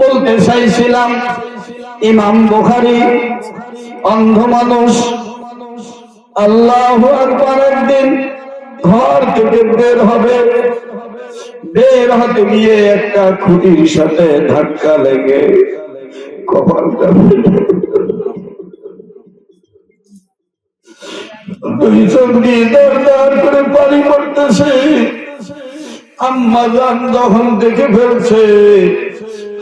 বলতে চাইছিলাম, ইমাম বুখারি, অন্ধ মানুষ, আল্লাহ একদিন ঘর থেকে বের হবে, বের হতে গিয়ে একটা খুঁটির সাথে ধাক্কা লেগে করে আম্মা জান যখন দেখে ফেলছে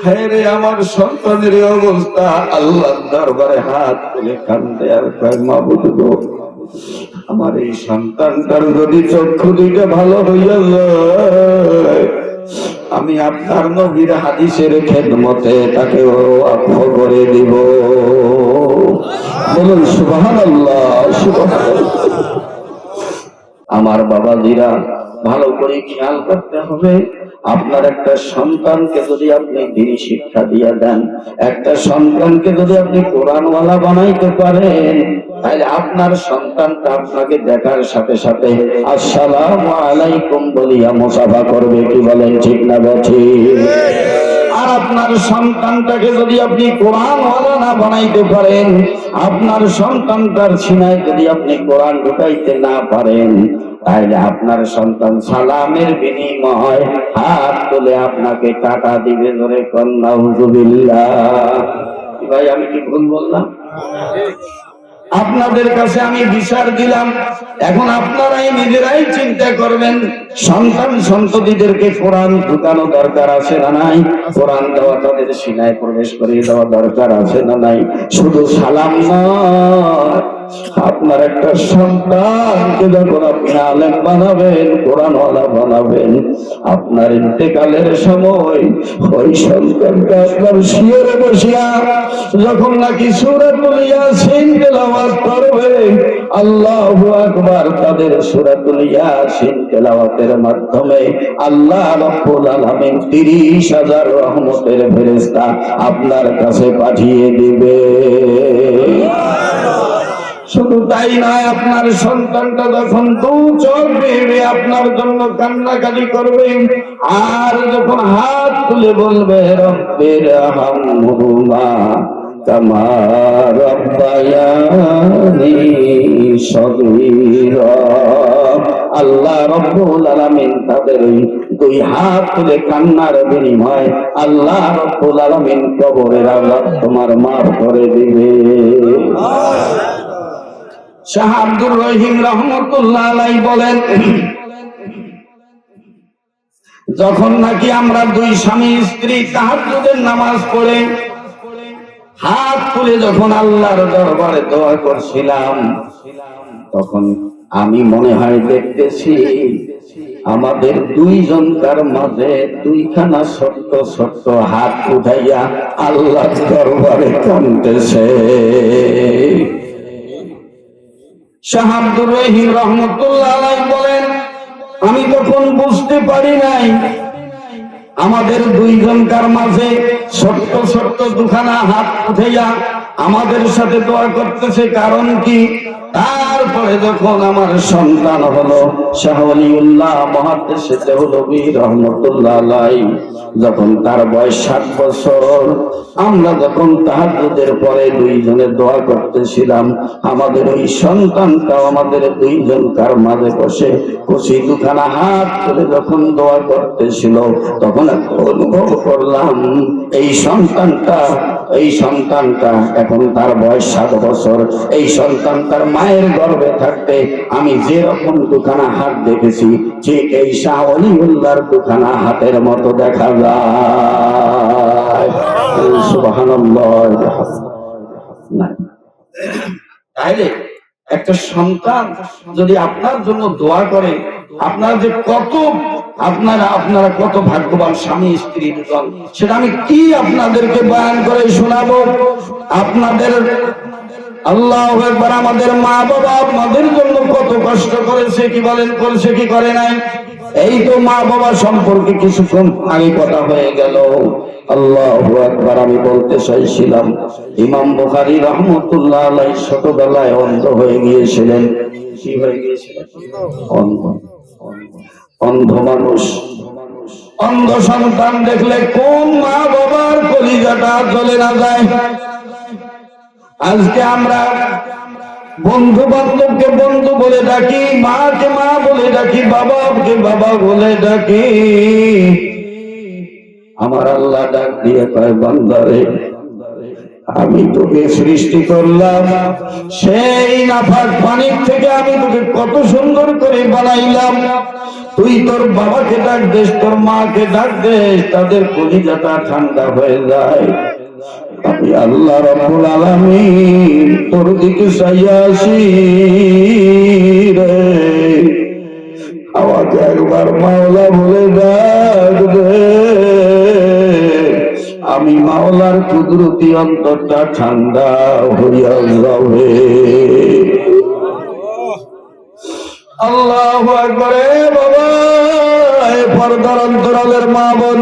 হ্যাঁ রে আমার সন্তানের অবস্থা। আল্লাহ দরবারে হাত তুলে কান্দে আর কয়, মাবুদ আমার এই সন্তানটার যদি চক্ষু দুইটা ভালো হইয়া আমি আপনার নবীর হাদিসের খেদমতে তাকে ওয়াকফ করে দিব। বলুন, সুবহানাল্লাহ সুবহানাল্লাহ। আমার বাবাজিরা ভালো করে খেয়াল করতে হবে। আপনার একটা সন্তানকে যদি আপনি দিনী শিক্ষা দিয়ে দেন, একটা সন্তানকে যদি আপনি কোরআনওয়ালা বানাইতে পারেন, তাহলে আপনার সন্তানটা আপনাকে দেখার সাথে সাথে, আসসালামু আলাইকুম বলিয়া মুসাফা করবে। কি বলেন, ঠিক না বেঠি আর আপনার সন্তানটাকে যদি আপনি কোরআন না বানাইতে পারেন, আপনার সন্তানটার সিনায় যদি আপনি কোরআন ঢুকাইতে না পারেন তাহলে আপনার সন্তান সালামের বিনিময় হাত তুলে আপনাকে টাকা দিবে ধরে কন্যা হুজুবিল্লাহ। ভাই, আমি কি ভুল বললাম? আপনাদের কাছে আমি বিচার দিলাম। এখন আপনারাই নিজেরাই চিন্তা করবেন, সন্তান সন্ততিদেরকে কোরআন ঢুকানো দরকার আছে না নাই? কোরআন দেওয়া তাদের সিনায় প্রবেশ করিয়ে দেওয়া দরকার আছে না নাই? শুধু সালাম আপনার একটা সন্তানকে যখন আপনি আলেম বানাবেন, কোরআনওয়ালা বানাবেন, আপনার ইন্তেকালের সময় ওই সন্তানকে আপনার শিয়রে বসিয়া, যখন নাকি সুরাতুল ইয়াসিন তেলাওয়াত করবে আল্লাহু আকবার তাদের সুরাতুল ইয়াসিন তেলাওয়াতের মাধ্যমে আল্লাহ রাব্বুল আলামিন 30000 রহমতের ফেরেশতা আপনার কাছে পাঠিয়ে দিবে। শুধু তাই নয়, আপনার সন্তানটা যখন দু চোখ বেয়ে আপনার জন্য কান্নাকাটি করবে, আর যখন হাত তুলে বলবে রব্বের হামহুমা সগীরা আল্লাহ রব্বুল আলামিন তাদের ওই দুই হাত তুলে কান্নার বিনিময় আল্লাহ রব্বুল আলামিন কবরের আজাব তোমার মাফ করে দিবে। শাহ আব্দুর রহিম রহমতুল্লাহ আলাই বলেন, যখন নাকি আমরা দুই স্বামী স্ত্রী তাহাজ্জুদের নামাজ পড়ে হাত তুলে যখন আল্লাহর দরবারে দোয়া করছিলাম, তখন আমি মনে হয় দেখতেছি আমাদের দুইজনকার মাঝে দুইখানা ছোট্ট ছোট্ট হাত উঠাইয়া আল্লাহ দরবারে কানতেছে শাহ আব্দুর রহিম রহমতুল্লাহ বলেন, আমি তখন বুঝতে পারি নাই আমাদের দুইজনকার মাঝে ছোট্ট ছোট্ট দুখানা হাত উঠে যা আমাদের সাথে দোয়া করতেছে, কারণ কি? তারপরে যখন আমার সন্তান হলো শাহলিউল্লাহ মহাদেশে দেহলবী রহমতুল্লাহ যখন তার বয়স ষাট বছর, আমরা যখন তাহাজুদের পরে দুইজনে দোয়া করতেছিলাম, আমাদের ওই সন্তানটাও আমাদের দুইজনকার মাঝে বসে কষি দুখানা হাত তুলে যখন দোয়া করতেছিল, তখন অনুভব করলাম, এই সন্তানটা এই সন্তানটা এখন তার বয়স সাত বছর, এই সন্তান তার মায়ের গর্ভে থাকতে আমি যেরকম দুখানা হাত দেখেছি, ঠিক এই শাহ অলিউল্লাহর দুখানা হাতের মতো দেখা যায়। তাইলে একটা সন্তান যদি আপনার জন্য দোয়া করে, আপনার যে কত আপনারা আপনারা কত ভাগ্যবান স্বামী, স্ত্রী, দুজন, সেটা আমি কি আপনাদেরকে বয়ান করে শোনাবো? আপনাদের আল্লাহ একবার আমাদের মা বাবা আমাদের জন্য কত কষ্ট করেছে, কি বলেন, করেছে, কি করে নাই? এই তো মা বাবা সম্পর্কে কিছুক্ষণ আগে কথা হয়ে গেল। আল্লাহ একবার আমি বলতে চাইছিলাম, ইমাম বুখারি রহমতুল্লাহ আলাই ছোটবেলায় অন্ধ হয়ে গিয়েছিলেন। হয়ে গিয়েছিলেন? অন্ধ। অন্ধ মানুষ। অন্ধ সন্তান দেখলে কোন মা বাবার কলি কলিজাটা চলে না যায়? আজকে আমরা বন্ধু বান্ধবকে বন্ধু বলে ডাকি, মাকে মা বলে ডাকি, বাবাকে বাবা বলে ডাকি। আমার আল্লাহ ডাক দিয়ে কয়, বান্দারে, আমি তোকে সৃষ্টি করলাম। সেই নাফাক পানির থেকে আমি তোকে কত সুন্দর করে বানাইলাম। তুই তোর বাবাকে ডাক দেশ তোর মাকে ডাক দেশ তাদের কলিজাটা ঠান্ডা হয়ে যায়। আল্লাহ রব্বুল আলামিন, তোর দিকে চাইয়া আসি রে। আমাকে একবার মাওলা বলে ডাক দে। আমি মাওলার কুদরতি অন্তরটা ঠান্ডা হইয়া যাবে। আল্লাহ একবারে বাবা পর্দার অন্তরালের মা বোন।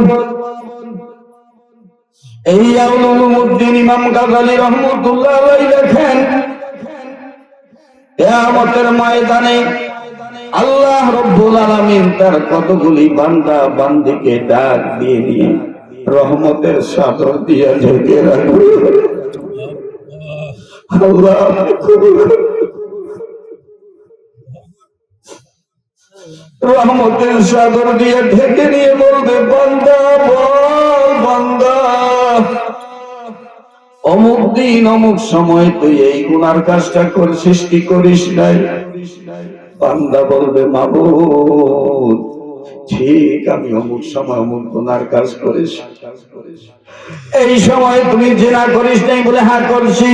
এই আউলুমুদ্দিন ইমাম গাজালি রহমতুল্লাহ লেখেন, কিয়ামতের ময়দানে আল্লাহ রব্বুল আলামিন তার কতগুলি বান্দা বান্দিকে ডাক দিয়ে নিয়ে রহমতের সাগর দিয়ে ঢেকে রাখবে। রহমতের সাদর দিয়ে ঢেকে নিয়ে বলবে, বান্দা বান্দা। অমুক দিন, অমুক সময় তুই এই গুনার কাজটা করে, সৃষ্টি করিস নাই। বান্দা বলবে, মাবুদ, ঠিক আমি অমুক সময় অমুক গুনার কাজ করিস। এই সময় তুমি জেনা করিস নাই বলে হ্যাঁ করছি।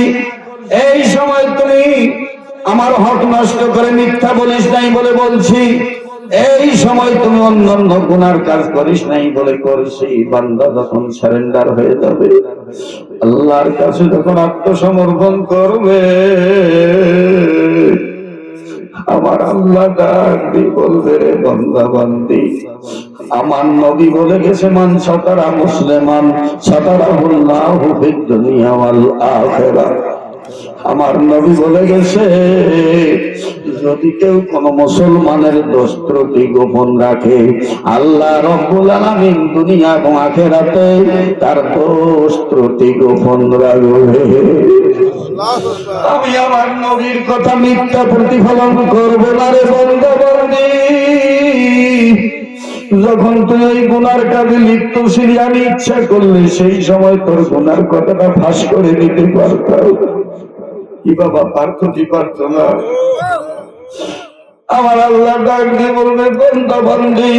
এই সময় তুমি আমার হক নষ্ট করে মিথ্যা বলিস নাই বলে বলছি। এই সময় তুমি অন্য অন্য গুনার কাজ করিস নাই বলে করছি। বান্দা যখন সারেন্ডার হয়ে যাবে, আল্লাহর কাছে যখন আত্মসমর্পণ করবে, আমার আল্লাহ ডাক বলবে, রে বান্দা, বান্দি, আমার নবী বলে গেছে, মান সাতারা মুসলমান সাতারা হুল্লাহ দুনিয়া ওয়াল আখিরা আমার নবী বলে গেছে, যদি কেউ কোন মুসলমানের দোষ ত্রুটি গোপন রাখে, আল্লাহ রব্বুল আলামিন দুনিয়া এবং আখেরাতে তার দোষ ত্রুটি গোপন রাখবে। আমি আমার নবীর কথা মিথ্যা প্রতিফলন করব না রে বন্ধ বন্দি যখন তুই ওই গুনার কাজে লিপ্ত ছিলি, আমি ইচ্ছা করলে সেই সময় তোর গুনার কথাটা ফাঁস করে দিতে পারতাম। কি বাবা পার্থ কি পারত না আমার আল্লাহ ডাক দিয়ে বলবে বন্ধ বন্দি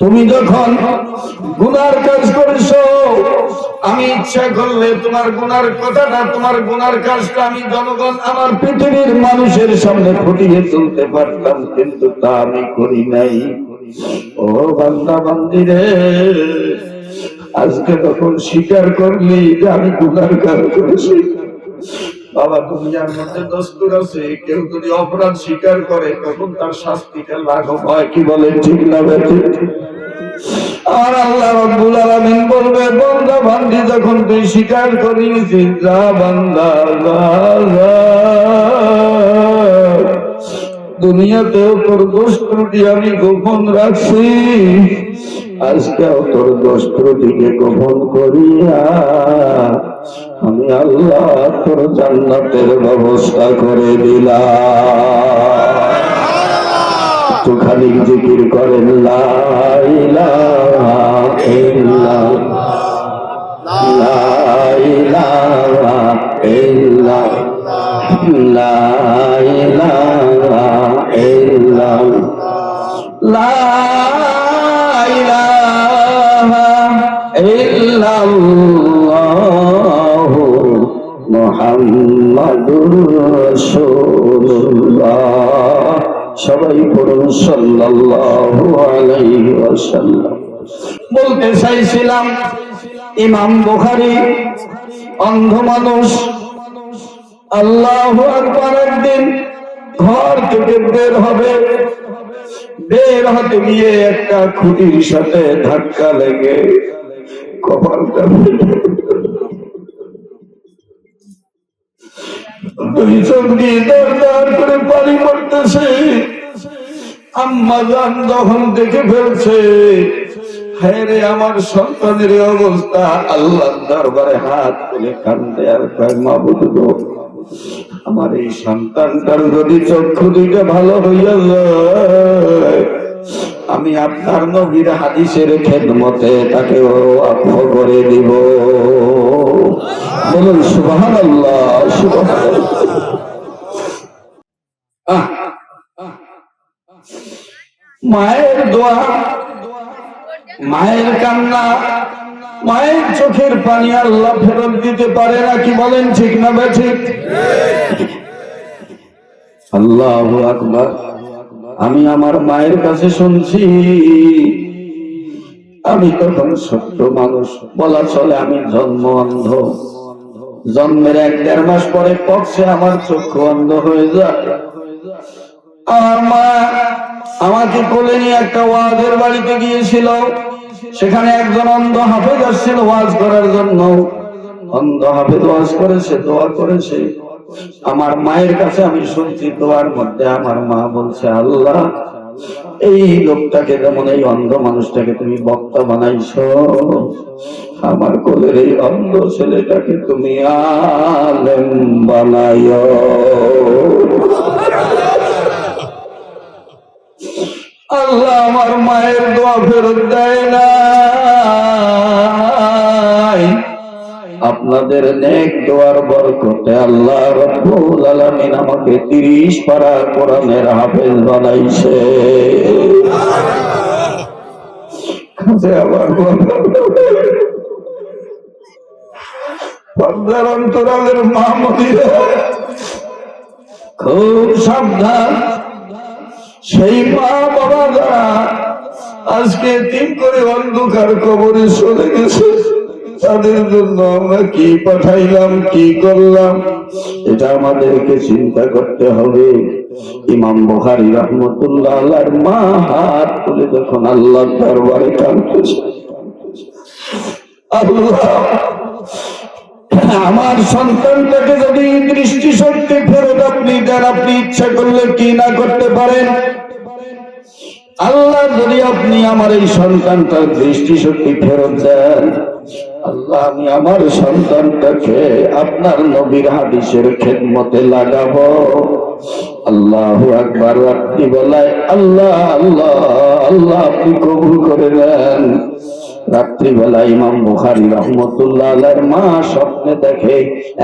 তুমি যখন গুনার কাজ করেছ, আমি ইচ্ছা করলে তোমার গুনার কথাটা, তোমার গুনার কাজটা আমি জনগণ আমার পৃথিবীর মানুষের সামনে ফুটিয়ে তুলতে পারতাম, কিন্তু তা আমি করি নাই। ও বান্দা, বান্দিরে আজকে তখন স্বীকার করলি যে আমি গুনার কাজ করেছি। বাবা, দুনিয়ার মধ্যে দস্তুর আছে, কেউ যদি অপরাধ স্বীকার করে, তখন তার শাস্তিটা লাঘব হয়, কি বলে ঠিক না আর আল্লাহ রব্বুল আলামিন বলবে, বান্দা বান্দি যখন তুই স্বীকার করিস যা বান্দা। দুনিয়াতেও তোর দোষ ত্রুটি আমি গোপন রাখছি। আজকেও তোর দোষ ত্রুটিকে গোপন করিয়া আমি আল্লাহ তোর জান্নাতের ব্যবস্থা করে দিলাম। একটু খালি জিকির করেন লা ইলাহা ইল্লাল্লাহ, লা ইলাহা ইল্লাল্লাহ, লা সবাই পড়ুন বলতে চাইছিলাম, ইমাম বুখারী, অন্ধ মানুষ, আল্লাহু আকবার একদিন ঘর থেকে বের হবে, বের হতে গিয়ে একটা খুঁটির সাথে ধাক্কা লেগে কপালটা হ্যাঁ আমার এই সন্তানটার যদি চক্ষু দুইটা ভালো হইয়া যায়, আমি আপনার নবীর হাদিসের খেদমতে তাকে করে দিব। বলুন মায়ের দোয়া, মায়ের কান্না, মায়ের চোখের পানি আল্লাহ ফেরত দিতে পারে না কি বলেন, ঠিক না বে ঠিক? আল্লাহ আকবার। আমি আমার মায়ের কাছে শুনছি। আমি তখন সত্য মানুষ। বলা চলে আমি জন্ম অন্ধ জন্মের এক দেড় মাস পরে পক্ষে আমার চক্ষু অন্ধ হয়ে যায়। আমার মা আমাকে কোলে নিয়ে একটা ওয়াজের বাড়িতে গিয়েছিল। সেখানে একজন অন্ধ হাফেজ আসছিল ওয়াজ করার জন্য। অন্ধ হাফেজ ওয়াজ করেছে দোয়া করেছে। আমার মায়ের কাছে আমি শুনছি দোয়ার মধ্যে আমার মা বলছে, আল্লাহ এই লোকটাকে যেমন এই অন্ধ মানুষটাকে তুমি বক্তা বানাইছ, আমার কোলের এই অন্ধ ছেলেটাকে তুমি আলেম বানাইও। আল্লাহ আমার মায়ের দোয়া ফেরত দেয় না। আপনাদের নেক দোয়ার বরকতে আল্লাহ রব্বুল আলামিন আমাকে 30 পারা কোরআনের হাফেজ বানাইছে। খুব সাবধান। সেই মা বাবা যারা আজকে তিন করে অন্ধকার কবরে চলে গেছে। তাদের জন্য আমরা কি পাঠাইলাম, কি করলাম, এটা আমাদেরকে চিন্তা করতে হবে। ইমাম বুখারী রহমতুল্লাহ মা হাত তুলে যখন আল্লাহ দরবারে কাঁদতেছে আমার সন্তানটাকে যদি দৃষ্টি শক্তি ফেরত আপনি দেন, আপনি ইচ্ছা করলে কি না করতে পারেন? আল্লাহ, যদি আপনি আমার এই সন্তানটার দৃষ্টি শক্তি ফেরত দেন আল্লাহ, আমি আমার সন্তানটাকে আপনার নবীর হাদিসের খেদমতে লাগাবো। আল্লাহ একবার রাত্রি বেলায়, আল্লাহ আল্লাহ আল্লাহ, আপনি কবুল করে নেন। রাত্রিবেলা ইমাম বুখারি রহমতুল্লাহ মা স্বপ্নে দেখে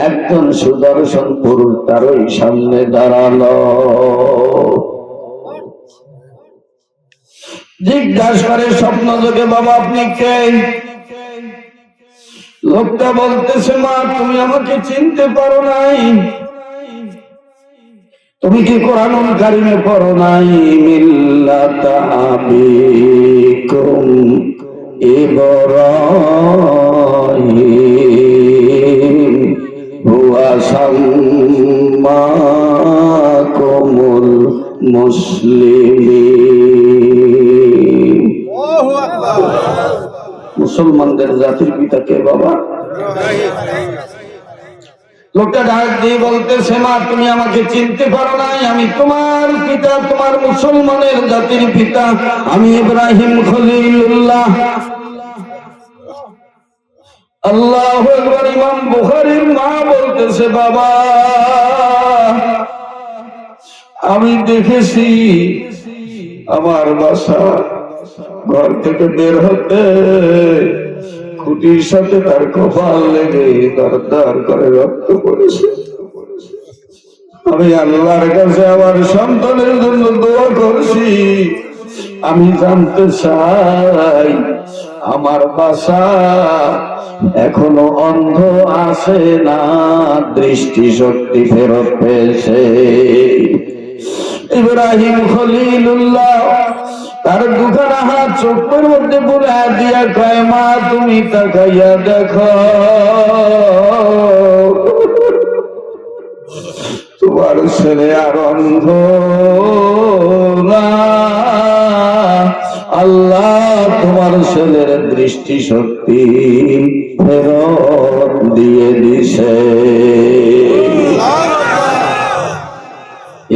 একজন সুদর্শন পুরুষ তার ওই সামনে দাঁড়াল। জিজ্ঞাসা করে স্বপ্ন যোগে বাবা, আপনি কে? লোকটা বলতেছে, মা, তুমি আমাকে চিনতে পারো নাই। তুমি কি কোরআন কারিমে পড়ো নাই? মিল্লাতা আবিকুম ইব্রাহিম। হুয়া সাম্মাকুমুল মুসলিমিন। মুসলমানদের জাতির পিতা কে বাবা? লোকটা ডাক দিয়ে বলতেছে মা তুমি আমাকে চিনতে পারো নাই। আমি তোমার পিতা, তোমার মুসলমানের জাতির পিতা। আমি ইব্রাহিম খলিলুল্লাহ। আল্লাহ ইমাম বুখারীর মা বলতেছে, বাবা, আমি দেখেছি আমার বাসা ঘর থেকে বের হতে খুঁটির সাথে তার কপাল লেগে তার দার করে রক্ত পড়েছে। আমি আল্লাহর কাছে আমার সন্তানের জন্য দোয়া করছি। আমি জানতে চাই, আমার বাসা এখনও অন্ধ আছে না? দৃষ্টি শক্তি ফেরত পেয়েছে। ইব্রাহিম খলিলুল্লাহ তার দুখানা হাত চোখের মধ্যে পুরা দিয়া কয়, মা, তুমি তাকাইয়া দেখো। তোমার ছেলে আর অন্ধ আল্লাহ তোমার ছেলের দৃষ্টি শক্তি ফেরত দিয়ে দিছে।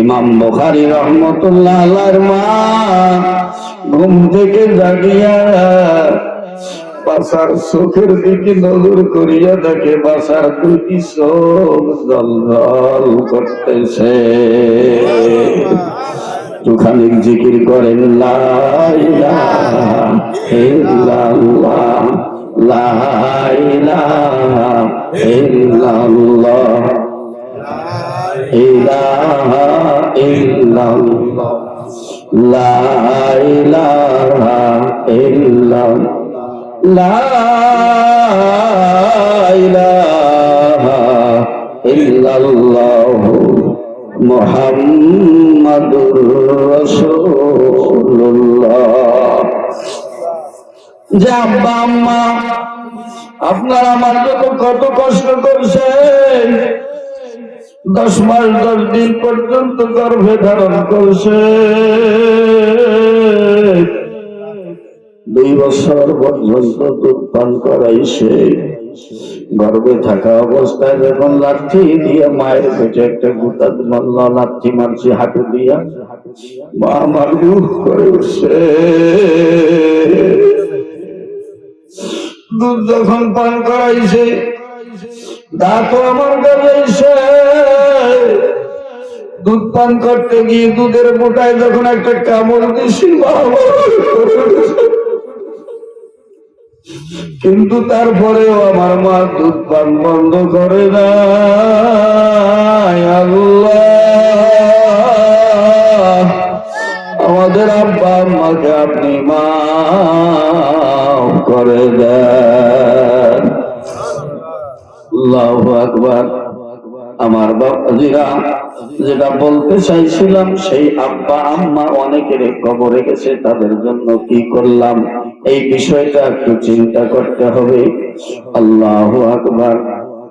ইমাম বুখারী রহমতুল্লাহ আল্লাহর মা ঘুম থেকে জাগিয়া বাসার চোখের দিকে নজর করিয়া দেখে বাসার দুইটি চোখ জল জল করতেছে। দুখানিক জিকির করেন, লা ইলাহা ইল্লাল্লাহ, লা ইলাহা ইল্লাল্লাহ ইলাহা ইল্লাল্লাহ। লা ইলাহা ইল্লাল্লাহ। লা ইলাহা ইল্লাল্লাহ মুহাম্মাদুর রাসূলুল্লাহ। যে আব্বা, আম্মা, আপনার আমার কত কষ্ট করছেন। দশ মাস, দশ দিন পর্যন্ত গর্ভে ধারণ করছে। দুই বছর পর্যন্ত দুধ পান করাইছে। গর্ভে থাকা অবস্থায় যখন লাঠি দিয়ে মায়ের পেটে একটা গুতা মারল লাঠি মারছি হাঁটু দিয়া। মা আমার মুখ করে উঠছে। দুধ যখন পান করাইছে দাঁতও আমার গেছে দুধ পান করতে গিয়ে দুধের মোটায় যখন একটা কামড় দিছি কিন্তু তারপরেও আমার মা দুধ পান বন্ধ করে না আল্লাহ। আমাদের আব্বা আম্মাকে আপনি মা করে দেন। আমার বাবাজিরা যেটা বলতে চাইছিলাম, সেই আব্বা, আম্মা অনেকের কবরে গেছে, তাদের জন্য কি করলাম? এই বিষয়টা একটু চিন্তা করতে হবে। আল্লাহ আকবার।